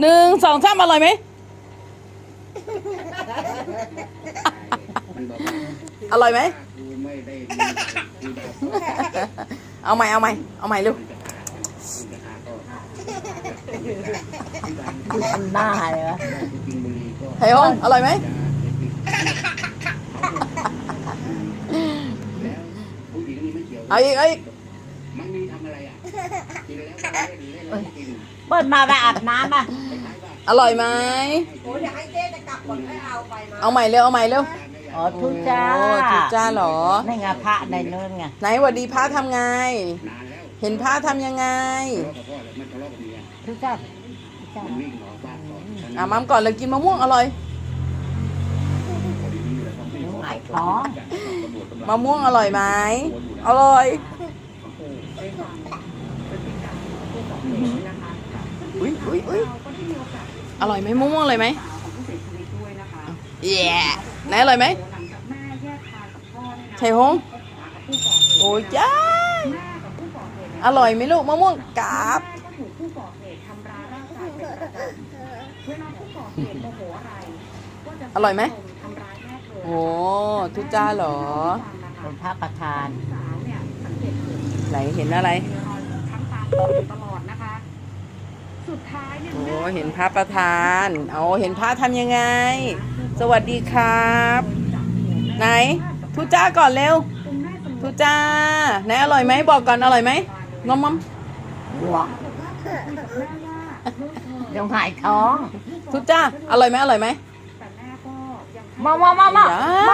หนึ่งสองสามอร่อยไหมอร่อยไหมเอาใหม่เอาใหม่เอาใหม่เร็วจะหาก็ทำหน้าเลยวะกินบุหรี่ก็ไทยฮงอร่อยไหมยาเสพติดแล้วผู้หญิงนี่ไม่เกี่ยวเอาอีกเอาอีก เปิดมาไปอาบน้ำอะอร่อยไหมโอ้เดี๋ยวให้เจ๊จะกลับก่อนให้เอาไปมาเอาใหม่เร็ว เอาใหม่เร็วอ๋อทุจ้าโอ้ทุจ้าเหรอนี่ไงพระในนู้นไงไหนหวัดดีพระทำไง เห็นพระทำยังไงทุจ้าอะมัมก่อนเลยกินมะม่วงอร่อยหงายท้องมะม่วงอร่อยไหมอร่อย อุ้ยอุ้ยอุ้ยอร่อยไหมมะม่วงอร่อยไหมเย้ไหนอร่อยไหมไทยฮงโอ้ยจ้าอร่อยไหมลูกมะม่วงกราบอร่อยไหมโอ้ทุจ้าเหรอเป็นพระประธานไหนเห็นอะไรตลอดนะคะ สุดท้ายเนี่ยโอ้เห็นพระประธานเอาเห็นพระทำยังไง สวัสดีครับ ไหนทุจ้าก่อนเร็วทุจ้าไหนอร่อยไหมบอกก่อนอร่อยไหมงอมมอมหัวเดี๋ยวหงายท้องทุจ้าอร่อยไหมอร่อยไหมแต่แม่ก็ยังมามามามาอย่ามาจ้า